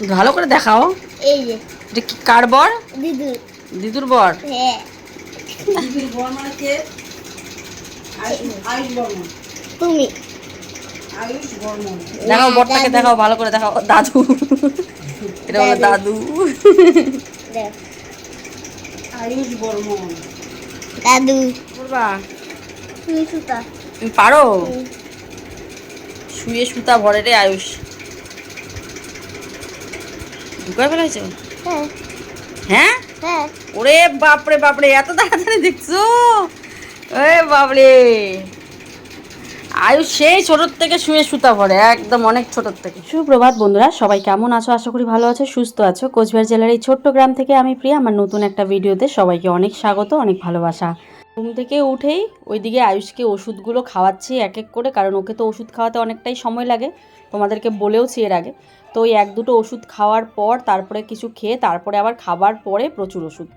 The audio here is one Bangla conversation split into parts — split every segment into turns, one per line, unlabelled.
ভালো করে দেখাও।
এই যে।
এটা কি কার বর?
দিদু
দিদুর বর।
হ্যাঁ।
দিদির বর মানে কে? আয়ুষ আয়ুষ বর্মন।
তুমি।
আয়ুষ বর্মন।
দেখাও বরটাকে
দাদু।
দেখাও ভালো করে দেখাও। দাদু। এটা হলো দাদু।
আয়ুষ বর্মন।
দাদু।
করবা?
তুমি সুতা।
তুমি পারো? শুয়ে সুতা ভরে রে আয়ুষ। ঢুকায় ফেলাইছো
হ্যাঁ।
হ্যাঁ?
হ্যাঁ।
ওরে বাপরে বাপরে এত তাড়াতাড়ি দেখছ? এ বাপরে। আয়ুষ সেই ছোটোর থেকে শুয়ে সুতা ভরে একদম অনেক ছোটোর থেকে। সুপ্রভাত বন্ধুরা সবাই কেমন আছো? আশা করি ভালো আছো সুস্থ আছো। কোচবিহার জেলার এই ছোট্ট গ্রাম থেকে আমি প্রিয়া আমার নতুন একটা ভিডিওতে সবাইকে অনেক স্বাগত অনেক ভালোবাসা। ঘুম থেকে উঠেই ওইদিকে আয়ুষকে ওষুধগুলো খাওয়াচ্ছি এক এক করে কারণ ওকে তো ওষুধ খাওয়াতে অনেকটাই সময় লাগে। তোমাদেরকে বলেওছি এর আগে। তো ওই এক দুটো ওষুধ খাওয়ার পর তারপরে কিছু খেয়ে তারপরে আবার খাবার পরে প্রচুর ওষুধ।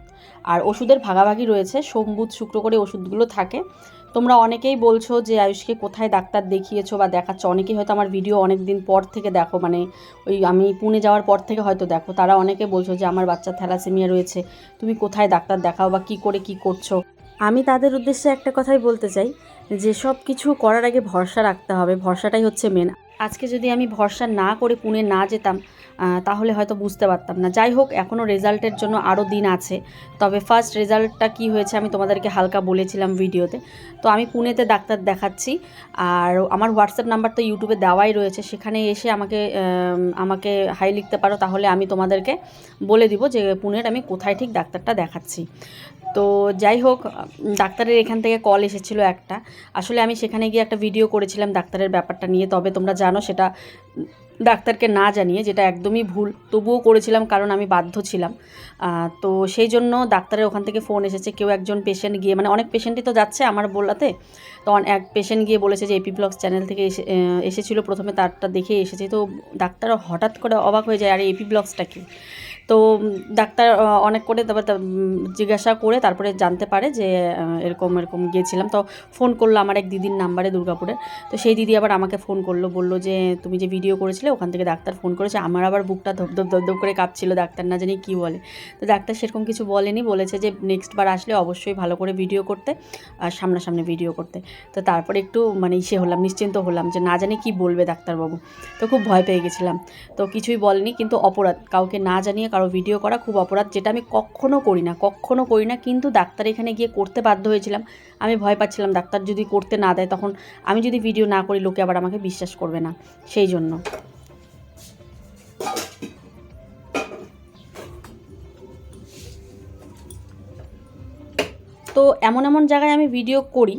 আর ওষুধের ভাগাভাগি রয়েছে, সোম, বুধ, শুক্র করে ওষুধগুলো থাকে। তোমরা অনেকেই বলছো যে, আয়ুষকে কোথায় ডাক্তার দেখিয়েছো বা দেখাচ্ছ? অনেকেই হয়তো আমার ভিডিও অনেক দিন পর থেকে দেখো মানে ওই আমি পুনে যাওয়ার পর থেকে হয়তো দেখো। তারা অনেকে বলছো যে, আমার বাচ্চা থ্যালাসেমিয়া রয়েছে, তুমি কোথায় ডাক্তার দেখাও বা কী করে কী করছ? আমি তাদের উদ্দেশ্যে একটা কথাই বলতে চাই যে সব কিছু করার আগে ভরসা রাখতে হবে। ভরসাটাই হচ্ছে মেন আজকে যদি আমি ভরসা না করে পুনে না যেতাম তাহলে হয়তো বুঝতে পারতাম না। যাই হোক এখনও রেজাল্টের জন্য আরও দিন আছে। তবে ফার্স্ট রেজাল্টটা কি হয়েছে আমি তোমাদেরকে হালকা বলেছিলাম ভিডিওতে। তো আমি পুনেতে ডাক্তার দেখাচ্ছি। আর আমার হোয়াটসঅ্যাপ নাম্বার তো ইউটিউবে দেওয়াই রয়েছে। সেখানে এসে আমাকে আমাকে হাই লিখতে পারো, তাহলে আমি তোমাদেরকে বলে দিব যে পুনের আমি কোথায় ঠিক ডাক্তারটা দেখাচ্ছি। তো যাই হোক, ডাক্তারের এখান থেকে কল এসেছিল একটা। আসলে আমি সেখানে গিয়ে একটা ভিডিও করেছিলাম ডাক্তারের ব্যাপারটা নিয়ে। তবে তোমরা জানো সেটা ডাক্তারকে না জানিয়ে, যেটা একদমই ভুল। তবুও করেছিলাম কারণ আমি বাধ্য ছিলাম। তো সেই জন্য ডাক্তারের ওখান থেকে ফোন এসেছে, কেউ একজন পেশেন্ট গিয়ে মানে অনেক পেশেন্টই তো যাচ্ছে আমার বোলাতে তো এক পেশেন্ট গিয়ে বলেছে যে এপি ব্লগস চ্যানেল থেকে এসে এসেছিল, প্রথমে তারটা দেখে এসেছে। তো ডাক্তার হঠাৎ করে অবাক হয়ে যায়, আর এপি ব্লগসটা কি? তো ডাক্তার অনেক করে তারপর জিজ্ঞাসা করে তারপরে জানতে পারে যে এরকম এরকম গিয়েছিলাম। তো ফোন করল আমার এক দিদির নাম্বারে দুর্গাপুরে। তো সেই দিদি আবার আমাকে ফোন করল, বলল যে, তুমি যে ভিডিও করেছিলে, ওখান থেকে ডাক্তার ফোন করেছে। আমার আবার বুকটা ধপধপ ধপধপ করে কাঁপছিল, ডাক্তার না জানি কী বলে? তো ডাক্তার সেরকম কিছু বলেনি, বলেছে যে নেক্সট বার আসলে অবশ্যই ভালো করে ভিডিও করতে, আর সামনাসামনি ভিডিও করতে। তো তারপরে একটু মানে ইসে হলাম, নিশ্চিন্ত হলাম যে, না জানি কি বলবে ডাক্তারবাবু। তো খুব ভয় পেয়ে গেছিলাম। তো কিছুই বলেনি, কিন্তু অপরাধ, কাউকে না জানিয়ে কারও ভিডিও করা খুব অপরাধ, যেটা আমি কখনো করি না, কখনো করি না, কিন্তু ডাক্তার এখানে গিয়ে করতে বাধ্য হয়েছিলাম। আমি ভয় পাচ্ছিলাম, ডাক্তার যদি করতে না দেয় তখন আমি যদি ভিডিও না করি, লোকে আবার আমাকে বিশ্বাস করবে না, সেই জন্য। তো এমন এমন জায়গায় আমি ভিডিও করি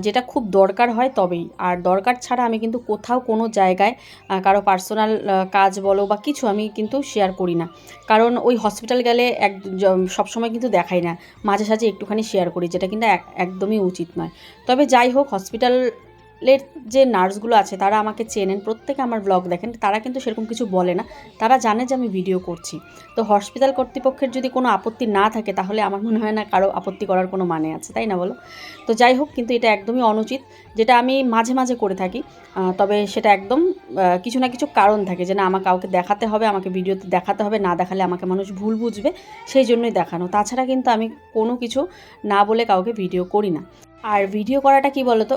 যেটা খুব দরকার হয় তবেই। আর দরকার ছাড়া আমি কিন্তু কোথাও কোনো জায়গায় কারও পার্সোনাল কাজ বলো বা কিছু আমি কিন্তু শেয়ার করি না। কারণ ওই হসপিটাল গেলে এক সবসময় কিন্তু দেখাই না। মাঝে সাঝে একটুখানি শেয়ার করি, যেটা কিন্তু এক- একদমই উচিত নয়। তবে যাই হোক হসপিটালের যে নার্সগুলো আছে, তারা আমাকে চেনেন, প্রত্যেকে আমার ব্লগ দেখেন, তারা কিন্তু সেরকম কিছু বলে না। তারা জানে যে আমি ভিডিও করছি। তো হসপিটাল কর্তৃপক্ষের যদি কোনো আপত্তি না থাকে, তাহলে আমার মনে হয় না কারও আপত্তি করার কোনো মানে আছে, তাই না বলো? তো যাই হোক, কিন্তু এটা একদমই অনুচিত, যেটা আমি মাঝে মাঝে করে থাকি। তবে সেটা একদম কিছু না কিছু কারণ থাকে যে না আমার কাউকে দেখাতে হবে, আমাকে ভিডিওতে দেখাতে হবে, না দেখালে আমাকে মানুষ ভুল বুঝবে, সেই জন্যই দেখানো। তাছাড়া কিন্তু আমি কোনো কিছু না বলে কাউকে ভিডিও করি না। আর ভিডিও করাটা কি বলো তো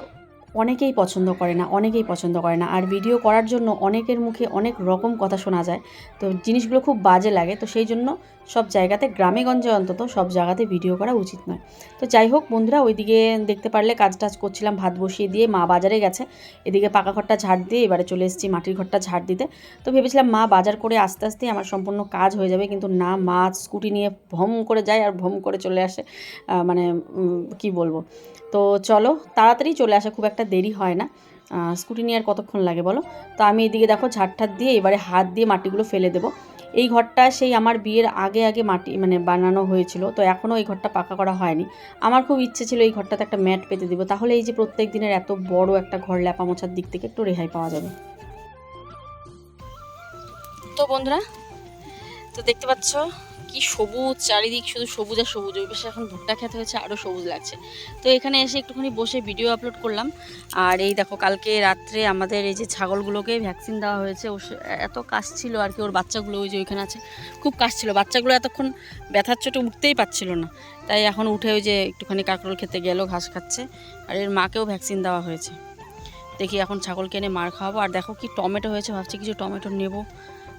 অনেকেই পছন্দ করে না, অনেকেই পছন্দ করে না। আর ভিডিও করার জন্য অনেকের মুখে অনেক রকম কথা শোনা যায়। তো জিনিসগুলো খুব বাজে লাগে। তো সেই জন্য সব জায়গাতে গ্রামে গঞ্জে অন্তত সব জায়গাতে ভিডিও করা উচিত নয়। তো যাই হোক বন্ধুরা, ওইদিকে দেখতে পারলে কাজ টাজ করছিলাম, ভাত বসিয়ে দিয়ে মা বাজারে গেছে। এদিকে পাকা ঘরটা ঝাড় দিয়ে এবারে চলে এসেছি মাটির ঘরটা ঝাড় দিতে। তো ভেবেছিলাম মা বাজার করে আস্তে আস্তে আমার সম্পূর্ণ কাজ হয়ে যাবে, কিন্তু না, মা স্কুটি নিয়ে ভম করে যায় আর ভম করে চলে আসে। মানে কি বলব? তো চলো, তাড়াতাড়ি চলে আসে খুব একটা দেরি হয় না। স্কুটি নিয়ে আর কতক্ষণ লাগে বলো? তো আমি এদিকে দেখো ঝাড় দিয়ে এবারে হাত দিয়ে মাটিগুলো ফেলে দেবো। এই ঘরটা সেই আমার বিয়ের আগে আগে মাটি মানে বানানো হয়েছিল। তো এখনও এই ঘরটা পাকা করা হয়নি। আমার খুব ইচ্ছে ছিল এই ঘরটাতে একটা ম্যাট পেতে দিব। তাহলে এই যে প্রত্যেক দিনের এত বড় একটা ঘর ল্যাপা মোছার দিক থেকে একটু রেহাই পাওয়া যাবে। তো বন্ধুরা, তো দেখতে পাচ্ছ কি সবুজ, চারিদিক শুধু সবুজ আর সবুজ, ওই পাশে এখন ভুট্টা খেতে হয়েছে আরও সবুজ লাগছে। তো এখানে এসে একটুখানি বসে ভিডিও আপলোড করলাম। আর এই দেখো, কালকে রাত্রে আমাদের এই যে ছাগলগুলোকে ভ্যাকসিন দেওয়া হয়েছে ও এত কাশ ছিল আর কি, ওর বাচ্চাগুলো ওই যে ওইখানে আছে, খুব কাশ ছিল। বাচ্চাগুলো এতক্ষণ ব্যথার চোটে উঠতেই পারছিল না। তাই এখন উঠে ওই যে একটুখানি কাঁকরোল খেতে গেল, ঘাস খাচ্ছে। আর এর মাকেও ভ্যাকসিন দেওয়া হয়েছে। দেখি এখন ছাগলকে এনে মার খাওয়াবো। আর দেখো কি টমেটো হয়েছে, ভাবছি কিছু টমেটো নেব।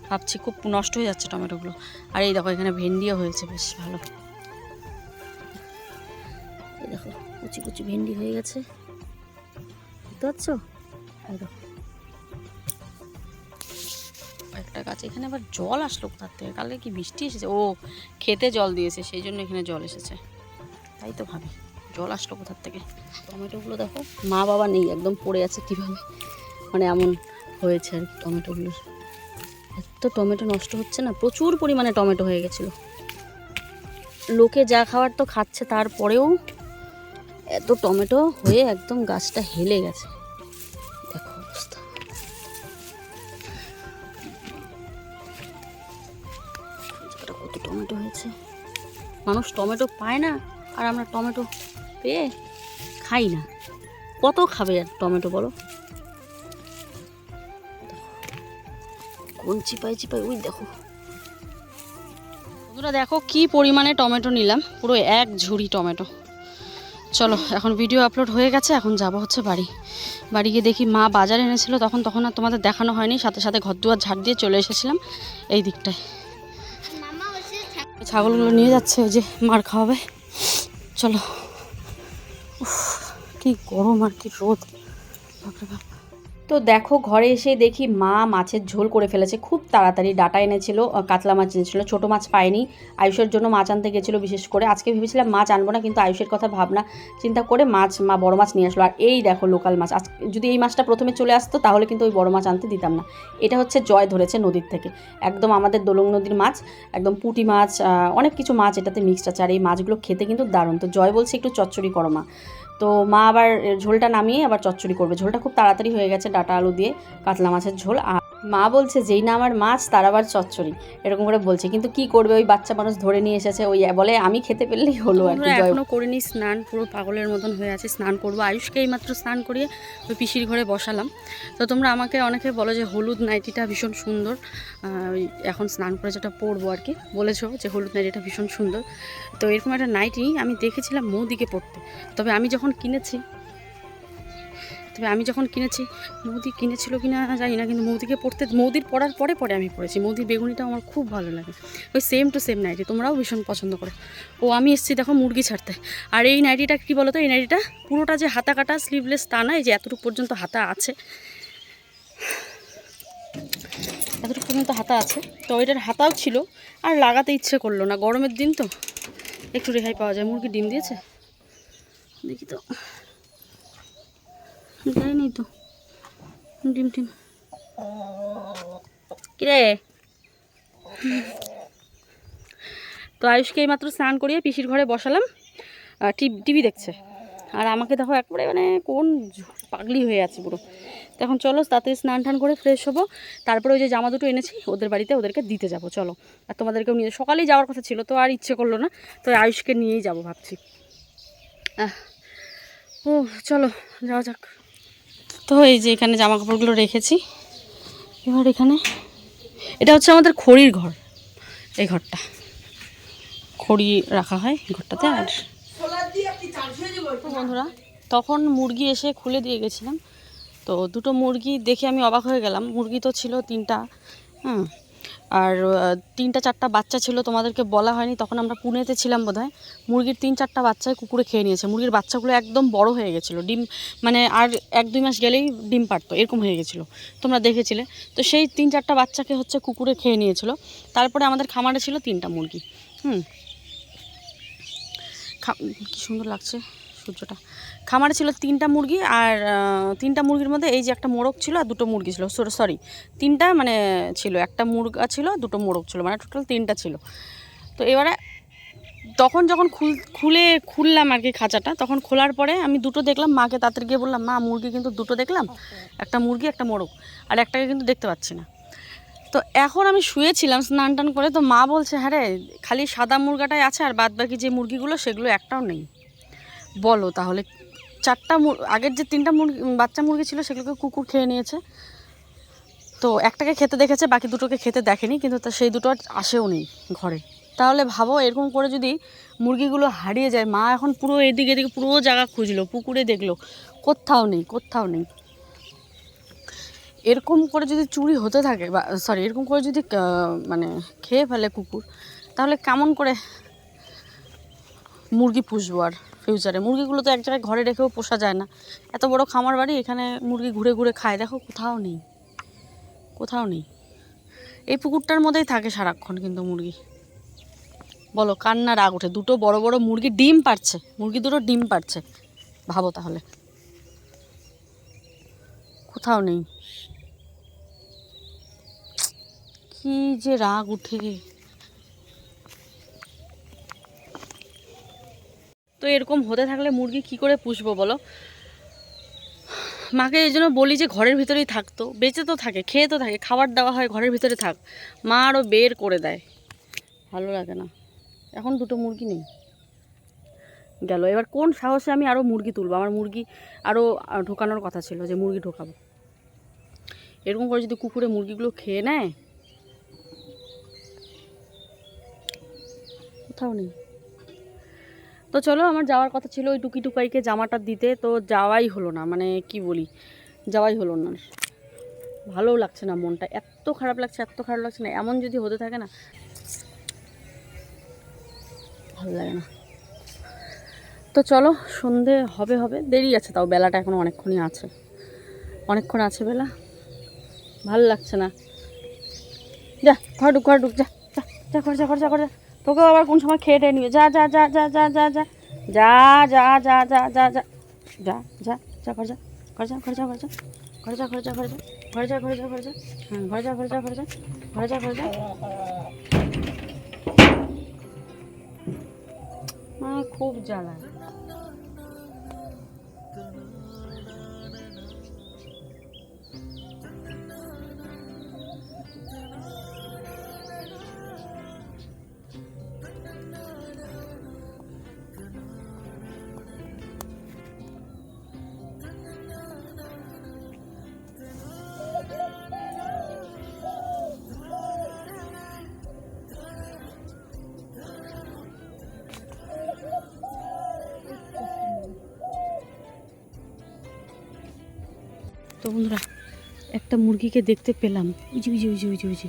ভাবছি খুব নষ্ট হয়ে যাচ্ছে টমেটোগুলো। আর এই দেখো, এখানে ভেন্ডিও হয়েছে, বেশ ভালো। এই দেখো, কুচি কুচি ভেন্ডি হয়ে গেছে। বুঝতে পারছ একটা গাছ, এখানে আবার জল আসলো কোথার থেকে? কালকে কি বৃষ্টি এসেছে? ও, খেতে জল দিয়েছে, সেই জন্য এখানে জল এসেছে। তাই তো ভাবি, জল আসলো কোথার থেকে? টমেটোগুলো দেখো, মা বাবা নেই, একদম পড়ে আছে কীভাবে? মানে এমন হয়েছে আর টমেটোগুলোর এত টমেটো নষ্ট হচ্ছে না, প্রচুর পরিমাণে টমেটো হয়ে গেছিল। লোকে যা খাওয়ার তো খাচ্ছে তারপরেও এত টমেটো হয়ে একদম গাছটা হেলে গেছে। দেখো অবস্থা। কত টমেটো হয়েছে। মানুষ টমেটো পায় না, আর আমরা টমেটো পেয়ে খাই না। কত খাবে আর টমেটো বলো? কোন চিপাই চিপাই ওই দেখো। বন্ধুরা, দেখো কি পরিমাণে টমেটো নিলাম। পুরো এক ঝুড়ি টমেটো। চলো, এখন ভিডিও আপলোড হয়ে গেছে, এখন যাব হচ্ছে বাড়ি। বাড়ি গিয়ে দেখি মা বাজারে এনেছিল, তখন তখন আর তোমাদের দেখানো হয়নি। সাথে সাথে ঘর দুয়ার ঝাড় দিয়ে চলে এসেছিলাম এই দিকটায়। ছাগলগুলো নিয়ে যাচ্ছে, ওই যে মার খাওয়াবে। চলো। কি গরম আর কি রোদ। বাপরে বাপ। তো দেখো, ঘরে এসে দেখি মা মাছের ঝোল করে ফেলেছে। খুব তাড়াতাড়ি ডাটা এনেছিল কাতলা মাছ এনেছিল, ছোটো মাছ পায়নি আয়ুষের জন্য মাছ আনতে গেছিল বিশেষ করে। আজকে ভেবেছিলাম মাছ আনব না, কিন্তু আয়ুষের কথা ভাবনা, চিন্তা করে মাছ, মা বড় মাছ নিয়ে আসলো। আর এই দেখো লোকাল মাছ। আজ, যদি এই মাছটা প্রথমে চলে আসতো, তাহলে কিন্তু ওই বড় মাছ আনতে দিতাম না। এটা হচ্ছে জয় ধরেছে নদীর থেকে। একদম আমাদের দোলং নদীর মাছ, একদম পুঁটি মাছ অনেক কিছু মাছ এটাতে মিক্সড আছে। আর এই মাছগুলো খেতে কিন্তু দারুণ। তো জয় বলছে, একটু চচ্চড়ি করো মা। তো মা আবার ঝোলটা নামিয়ে আবার চচ্চড়ি করবে। ঝোলটা খুব তাড়াতাড়ি হয়ে গেছে ডাটা আলু দিয়ে, কাতলা মাছের ঝোল। আর মা বলছে যেই না আমার মাছ তার আবার চচ্চড়ি। এরকম করে বলছে। কিন্তু কি করবে? ওই বাচ্চা মানুষ ধরে নিয়ে এসেছে ওই বলে আমি খেতে পেলেই হলো আর কি এখনও করিনি স্নান পুরো পাগলের মতন হয়ে আছে স্নান করব। আয়ুষকে এই মাত্র স্নান করিয়ে ওই পিসির ঘরে বসালাম। তো তোমরা আমাকে অনেকে বলো যে হলুদ নাইটিটা ভীষণ সুন্দর। ওই এখন স্নান করে যেটা পরবো আর কি। বলেছ যে হলুদ নাইটিটা ভীষণ সুন্দর। তো এরকম একটা নাইটি আমি দেখেছিলাম মৌদিকে পরতে। তবে আমি যখন কিনেছি তবে আমি যখন কিনেছি, মৌদি কিনেছিল কি না জানি না, কিন্তু মৌদিকে পড়তে, মৌদির পড়ার পরে পরে আমি পড়েছি। মৌদির বেগুনিটা আমার খুব ভালো লাগে। ওই সেম টু সেম নাইটি তোমরাও ভীষণ পছন্দ করো। ও, আমি এসেছি দেখো মুরগি ছাড়তে। আর এই নাইটিটা কী বলো তো এই নাইটিটা পুরোটা যে হাতা কাটা স্লিভলেস তা না, এই যে এতটুকু পর্যন্ত হাতা আছে। এতটুকু পর্যন্ত হাতা আছে। তো এটার হাতাও ছিল, আর লাগাতে ইচ্ছে করল না। গরমের দিন তো একটু রেহাই পাওয়া যায়। মুরগি ডিম দিয়েছে? দেখি তো। দেয়নি তো ডিম। টিম কিরে। তো আয়ুষকে এইমাত্র স্নান করিয়ে পিসির ঘরে বসালাম টিভি দেখছে। আর আমাকে দেখো একবারে মানে কোন পাগলি হয়ে আছে পুরো। এখন চলো তাতে স্নান টান করে ফ্রেশ হব। তারপরে ওই যে জামা দুটো এনেছি, ওদের বাড়িতে ওদেরকে দিতে যাব, চলো। আর তোমাদেরকেও নিয়ে সকালেই যাওয়ার কথা ছিল, তো আর ইচ্ছে করল না। তো আয়ুষকে নিয়েই যাব ভাবছি। ও চলো, যাওয়া যাক। তো এই যে এখানে জামা কাপড়গুলো রেখেছি। এবার এখানে এটা হচ্ছে আমাদের খড়ির ঘর, এই ঘরটা। খড়ি রাখা হয় ঘরটাতে আর বন্ধুরা, তখন মুরগি এসে খুলে দিয়ে গেছিলাম। তো দুটো মুরগি দেখে আমি অবাক হয়ে গেলাম। মুরগি তো ছিল তিনটা হ্যাঁ আর তিনটা চারটা বাচ্চা ছিল, তোমাদেরকে বলা হয়নি, তখন আমরা পুনেতে ছিলাম বোধহয়। মুরগির তিন চারটা বাচ্চায় কুকুরে খেয়ে নিয়েছে। মুরগির বাচ্চাগুলো একদম বড় হয়ে গেছিল। ডিম মানে আর এক দুই মাস গেলেই ডিম পারতো, এরকম হয়ে গেছিল। তোমরা দেখেছিলে। তো সেই তিন চারটা বাচ্চাকে হচ্ছে কুকুরে খেয়ে নিয়েছিল। তারপরে আমাদের খামারে ছিল তিনটা মুরগি। হুম। খা- কি সুন্দর লাগছে। সূর্যটা। খামারে ছিল তিনটা মুরগি আর তিনটা মুরগির মধ্যে এই যে একটা মোরগ ছিল আর দুটো মুরগি ছিল। সরি তিনটা মানে ছিল একটা মুরগা ছিল দুটো মোরগ ছিল মানে টোটাল তিনটা ছিল। তো এবারে তখন যখন খুল খুলে খুললাম আর কি খাঁচাটা তখন খোলার পরে আমি দুটো দেখলাম মাকে তাড়াতাড়ি গিয়ে বললাম মা মুরগি কিন্তু দুটো দেখলাম একটা মুরগি একটা মোরগ আর একটাকে কিন্তু দেখতে পাচ্ছি না। তো এখন আমি শুয়েছিলাম স্নান টান করে তো মা বলছে হ্যাঁ রে খালি সাদা মুরগাটাই আছে আর বাদ বাকি যে মুরগিগুলো সেগুলো একটাও নেই। বলো তাহলে। চারটা আগের যে তিনটা মুরগি বাচ্চা মুরগি ছিল সেগুলোকে কুকুর খেয়ে নিয়েছে। তো একটাকে খেতে দেখেছে, বাকি দুটোকে খেতে দেখেনি, কিন্তু তা সেই দুটো আর আসেও নেই ঘরে। তাহলে ভাবো, এরকম করে যদি মুরগিগুলো হারিয়ে যায়, মা এখন পুরো এদিকে এদিকে পুরো জায়গা খুঁজলো, পুকুরে দেখল, কোথাও নেই কোথাও নেই। এরকম করে যদি চুরি হতে থাকে বা সরি এরকম করে যদি মানে খেয়ে ফেলে কুকুর, তাহলে কেমন করে মুরগি পুষবো আর ফিউচারে মুরগিগুলো তো এক জায়গায় ঘরে রেখেও পোষা যায় না। এত বড় খামার বাড়ি, এখানে মুরগি ঘুরে ঘুরে খায়। দেখো, কোথাও নেই। কোথাও নেই। এই পুকুরটার মধ্যেই থাকে সারাক্ষণ কিন্তু মুরগি। বলো কান্না রাগ ওঠে। দুটো বড় বড় মুরগি ডিম পারছে। মুরগি দুটো ডিম পারছে। ভাবো তাহলে। কোথাও নেই। কি যে রাগ উঠে তো এরকম হতে থাকলে মুরগি কি করে পুষবো বলো? মাকে এই জন্য বলি যে ঘরের ভিতরেই থাকতো বেঁচে তো থাকে, খেয়ে তো থাকে, খাবার দেওয়া হয়, ঘরের ভিতরে থাক। মা আরও বের করে দেয়। ভালো লাগে না। এখন দুটো মুরগি নেই। গেল। এবার কোন সাহসে আমি আরও মুরগি তুলবো? আমার মুরগি আরও ঢোকানোর কথা ছিল যে মুরগি ঢোকাবো। এরকম করে যদি কুকুরে মুরগিগুলো খেয়ে নেয়? কোথাও নেই। তো চলো, আমার যাওয়ার কথা ছিল ওই টুকি টুকাইকে জামাটা দিতে, তো যাওয়াই হলো না মানে কি বলি, যাওয়াই হলো না। ভালোও লাগছে না মনটা, এত খারাপ লাগছে, এত খারাপ লাগছে না, এমন যদি হতে থাকে না, ভালো লাগে না। তো চলো, সন্ধে হবে হবে, দেরি আছে তাও, বেলাটা এখনও অনেকক্ষণই আছে। অনেকক্ষণ আছে বেলা, ভালো লাগছে না। যা, ঘর ঢুক ঘর ঢুক, যা যা যা যা, ঘর যা। তোকেও আবার কোন সময় খেয়ে নিবে যা যা যা যা যা যা যা যা যা যা যা যা যা যা যা যা ঘর যা ঘর যা ঘর যা ঘর যা ঘর যা ঘর যা ঘর যা ঘর যা হ্যাঁ ঘর যা ঘর যা ঘর খুব জ্বালা তো বন্ধুরা, একটা মুরগিকে দেখতে পেলাম। উজি উজি উজি উজি উজি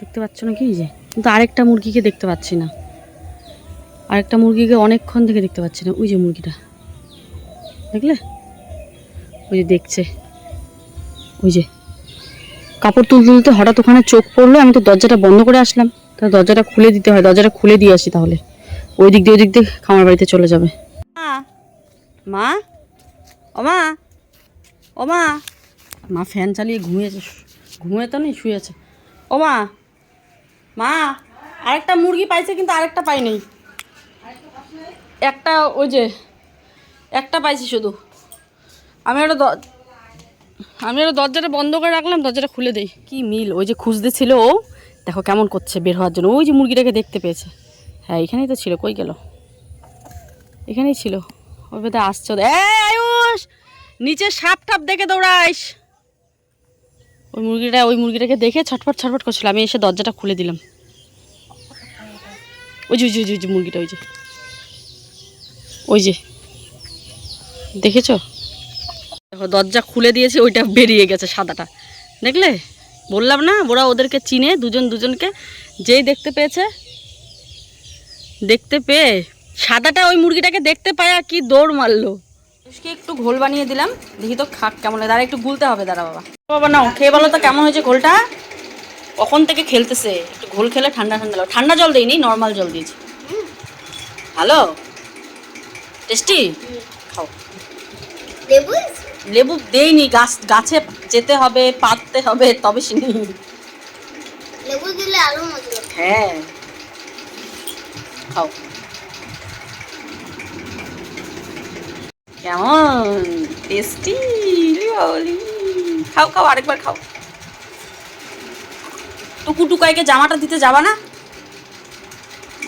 দেখতে পাচ্ছ না কি যে। কিন্তু আরেকটা মুরগিকে দেখতে পাচ্ছি না। আরেকটা মুরগিকে অনেকক্ষণ থেকে দেখতে পাচ্ছি না। ওই যে মুরগিটা। দেখলে? ওই যে দেখছে। ওই যে। কাপড় তুলতে তুলতে হঠাৎ ওখানে চোখ পড়ল। আমি তো দরজাটা বন্ধ করে আসলাম। তা দরজাটা খুলে দিতে হয়। দরজাটা খুলে দিয়ে আসি তাহলে। ওই দিক দিয়ে ওই দিক দিয়ে খামার বাড়িতে চলে যাবে। মা ও মা ও মা। মা ফ্যান চালিয়ে ঘুমিয়েছে, ঘুমিয়ে তো নেই, শুয়েছে। ও মা। মা, আরেকটা মুরগি পাইছে কিন্তু আরেকটা পাই নেই। একটা ওই যে, একটা পাইছি শুধু। আমি একটা আমি একটা দরজাটা বন্ধ করে রাখলাম, দরজাটা খুলে দেই। কি মিল? ওই যে খুঁজতে ছিল ও। দেখো কেমন করছে বের হওয়ার জন্য। ওই যে মুরগিটাকে দেখতে পেয়েছে। হ্যাঁ এখানেই তো ছিল, কই গেল? এখানেই ছিল। ওই বোধহয় আসছে আয়ুষ! নিচে সাপ টাপ দেখে দৌড়াইস। ওই মুরগিটা ওই মুরগিটাকে দেখে ছটফট ছটফট করছিল। আমি এসে দরজাটা খুলে দিলাম। ওই যে ওই যে ওই যে, মুরগিটা ওই যে। ওই যে। দেখেছ? দেখো দরজা খুলে দিয়েছে ওইটা বেরিয়ে গেছে সাদাটা। দেখলে? বললাম না ওরা ওদেরকে চিনে দুজন দুজনকে। যেই দেখতে পেয়েছে দেখতে পেয়ে সাদাটা ওই মুরগিটাকে দেখতে পায় কি দৌড় মারলো। আজকে একটু ঘোল বানিয়ে দিলাম। দেখি তো খাক কেমন হয়। দাঁড়া একটু গুলতে হবে। দাঁড়া বাবা। বাবা নাও খেয়ে বলো তো কেমন হয়েছে ঘোলটা? কখন থেকে খেলতেছে? একটু ঘোল খেলে ঠান্ডা ঠান্ডা লাগবে ঠান্ডা জল দিইনি নর্মাল জল দিয়েছি। ভালো? টেস্টি? খাও।
লেবু
লেবু দেইনি গাছ গাছে যেতে হবে পাততে হবে তবে চিনি
লেবু দিলে আরও মজা
হ্যাঁ। খাও। কেমন? টেস্টি খাও খাও, আরেকবার খাও। টুকু টুকাইকে জামাটা দিতে যাবা না?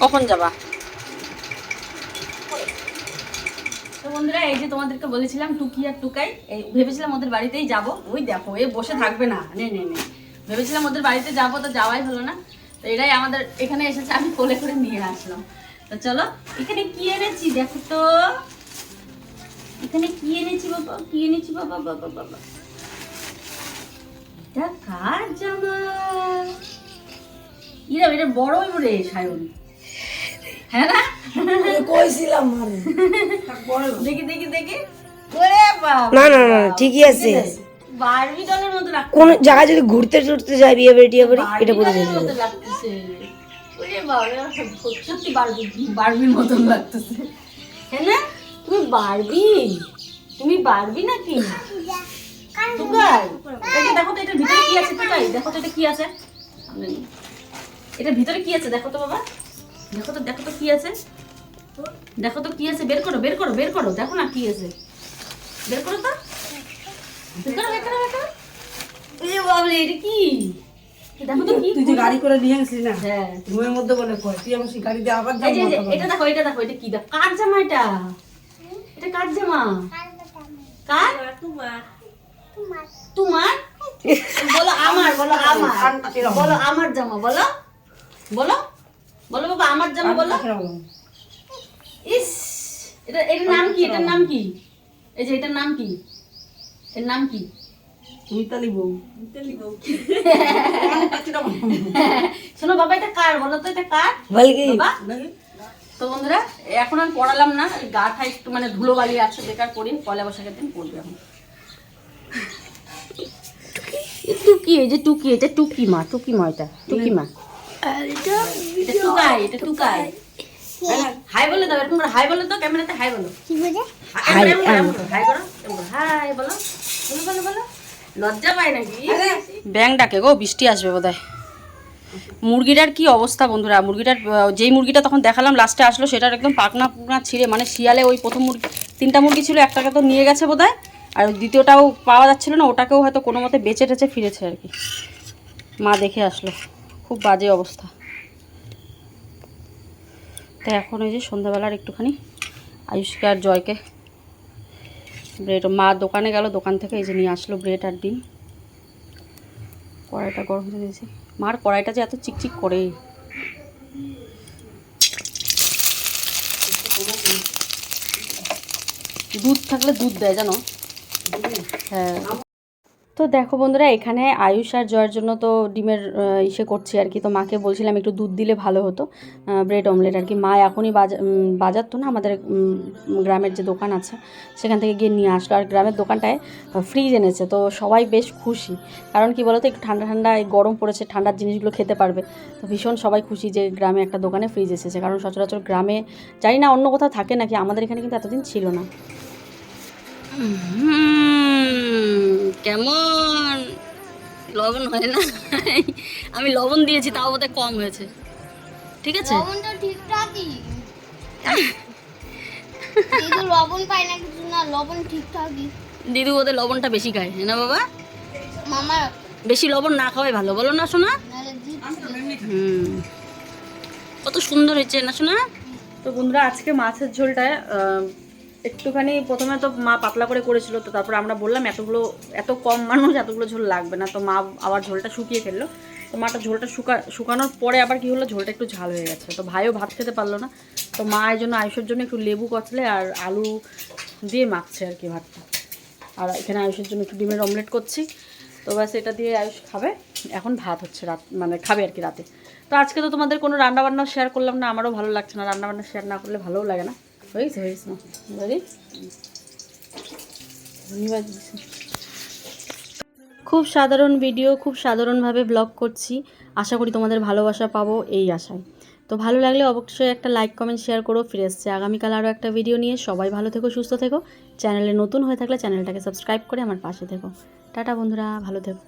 কখন যাবা? তো বন্ধুরা, এই যে তোমাদেরকে বলেছিলাম, টুকি আর টুকাই, এই ভেবেছিলাম ওদের বাড়িতেই যাব। ওই দেখো, এ বসে থাকবে না। নে নে নে। ভেবেছিলাম ওদের বাড়িতে যাব, তো যাওয়াই হলো না। তো এরাই আমাদের, এখানে এসেছে, আমি কোলে করে নিয়ে আসলাম। তো চলো, এখানে কি এনেছি দেখো তো? এখানে কি এনেছি বাবা? কি এনেছি বাবা? বাবা বাবা এটা কার জামা? ইরা এটা বড় হইব রে সায়ন। হ্যাঁ না?
কইছিলাম মানে
দেখি দেখি দেখি।
না না না ঠিকই আছে। কোন জায়গায় যদি ঘুরতে টুরতে যায় বিয়ে বাড়ি টিয়ে বাড়ি এটা পরে যাবে
সত্যি বারবির মতন লাগতেছে। হ্যাঁ না? তুমি বারবি? তুমি বারবি নাকি? টুকাই এটা দেখো তো ভিতরে কি আছে টুকাই দেখো তো এটা কি আছে। সামনে ভিতরে কি আছে দেখো তো বাবা। দেখো তো দেখো তো কি আছে। দেখো তো কি আছে বের করো বের করো বের করো দেখো না কি আছে। বের করো তো। বের করো বের করো বের করো। এই বাবলে এটা কি? দেখো তো কি
তুই যে গাড়ি করে নিয়ে আসলি না
হ্যাঁ।
ঘুমের মধ্যে বলে কয় তুই আমার সেই গাড়ি দিয়ে আবার
এটা দেখো এটা দেখো এটা কি? দেখো কার জামা এটা এটা কার জামা কার তোমার? বলো আমার বলো আমার। বলো আমার জামা বলো। বলো। বলো বাবা আমার জামা বলো। ইস এটা এটার নাম কি? এটার নাম কি? এই যে এটার নাম কি? এর নাম কি?
মিতালি বউ। মিতালি বউ
শোনো বাবা এটা কার? বলো তো এটা কার? বাবা। তো বন্ধুরা এখন আর পড়ালাম না এই গাটা একটু মানে ধুলো বালি আছে বেকার পড়ি পয়লা বৈশাখের দিন পড়বে এখন। টুকি এই যে টুকি এটা টুকি মা টুকি মা এটা টুকি মা। এটা টুকাই এটা টুকাই। হাই বলে দাও এরকম করে হাই বলো তো ক্যামেরাতে হাই বলো।
কি বলে?
হাই হাই করো হাই। বলো বলো বলো বলো লজ্জা পায় নাকি? ব্যাং ডাকে গো বৃষ্টি আসবে বোধহয়। মুরগিটার কি অবস্থা বন্ধুরা? মুরগিটার যেই মুরগিটা তখন দেখালাম লাস্টে আসলো, সেটার একদম পাকনা পুকনা ছিঁড়ে মানে শিয়ালে ওই প্রথম মুরগি, তিনটা মুরগি ছিল, একটাকে তো নিয়ে গেছে বোধহয়, আর দ্বিতীয়টাও পাওয়া যাচ্ছিল না, ওটাকেও হয়তো কোনো মতে বেঁচে টেচে ফিরেছে আর কি। মা দেখে আসলো, খুব বাজে অবস্থা। তাই এখন ওই যে সন্ধ্যাবেলার একটুখানি আয়ুষকে আর জয়কে ব্রেড মা দোকানে গেল, দোকান থেকে এই যে নিয়ে আসলো ব্রেড আর ডিম। কড়াইটা গরম হতে দিয়েছি। মার কড়াইটা যে এত চিকচিক করে। দুধ থাকলে দুধ দেয় জানো? হ্যাঁ। তো দেখো বন্ধুরা, এখানে আয়ুষ আর জয়ের জন্য তো ডিমের ইসে করছি আর কি। তো মাকে বলছিলাম একটু দুধ দিলে ভালো হতো ব্রেড অমলেট আর কি। মা এখনই বাজার বাজার তো না আমাদের গ্রামের যে দোকান আছে, সেখান থেকে গিয়ে নিয়ে আসলো। আর গ্রামের দোকানটায় ফ্রিজ এনেছে। তো সবাই বেশ খুশি। কারণ কি বলতো, একটু ঠান্ডা ঠান্ডা গরম পড়েছে, ঠান্ডার জিনিসগুলো খেতে পারবে। তো ভীষণ সবাই খুশি যে গ্রামে একটা দোকানে ফ্রিজ এসেছে। কারণ সচরাচর গ্রামে, জানি না অন্য কোথাও থাকে নাকি, আমাদের এখানে কিন্তু এতদিন ছিল না। কেমন? লবণ হয় না। আমি লবণ দিয়েছি তাও বোধহয় কম হয়েছে। ঠিক আছে?
লবণটা ঠিকঠাকই। কিন্তু লবণ পাই না কিছু না লবণ ঠিকঠাকই।
দিদু ওদের লবণটা বেশি খায় না বাবা?
মামা।
বেশি লবণ না খাওয়াই ভালো বলো না শোনা। কত সুন্দর হয়েছে না শোনা? তো বন্ধুরা আজকে মাছের ঝোলটা আহ, একটুখানি প্রথমে তো মা পাতলা করে করেছিল, তো তারপর আমরা বললাম এতগুলো, এত কম মানুষ, এতগুলো ঝোল লাগবে না। তো মা আবার ঝোলটা শুকিয়ে ফেলল। তো মাটা ঝোলটা শুকা, শুকানোর পরে আবার কি হলো, ঝোলটা একটু ঝাল হয়ে গেছে। তো ভাইও ভাত খেতে পারল না। তো মা এই জন্য আয়ুষের জন্য একটু লেবু কচলে আর আলু দিয়ে মাখছে আর কি ভাতটা। আর এখানে আয়ুষের জন্য একটু ডিমের অমলেট করছি। তো ব্যাস, এটা দিয়ে আয়ুষ খাবে। এখন ভাত হচ্ছে রাত মানে খাবে আর কি রাতে। তো আজকে তো তোমাদের কোনো রান্নাবান্না শেয়ার করলাম না, আমারও ভালো লাগছে না। রান্নাবান্না শেয়ার না করলে ভালোও লাগে না। হয়েছে হয়েছে। ধন্যবাদ। খুব সাধারণ ভিডিও খুব সাধারণভাবে ব্লগ করছি। আশা করি তোমাদের ভালোবাসা পাবো এই আশায়। তো ভালো লাগলে অবশ্যই একটা লাইক কমেন্ট শেয়ার করো, ফিরে এসছে আগামীকাল আরও একটা ভিডিও নিয়ে। সবাই ভালো থেকো, সুস্থ থেকো। চ্যানেলে নতুন হয়ে থাকলে চ্যানেলটাকে সাবস্ক্রাইব করে আমার পাশে থেকো। টাটা বন্ধুরা, ভালো থেকো।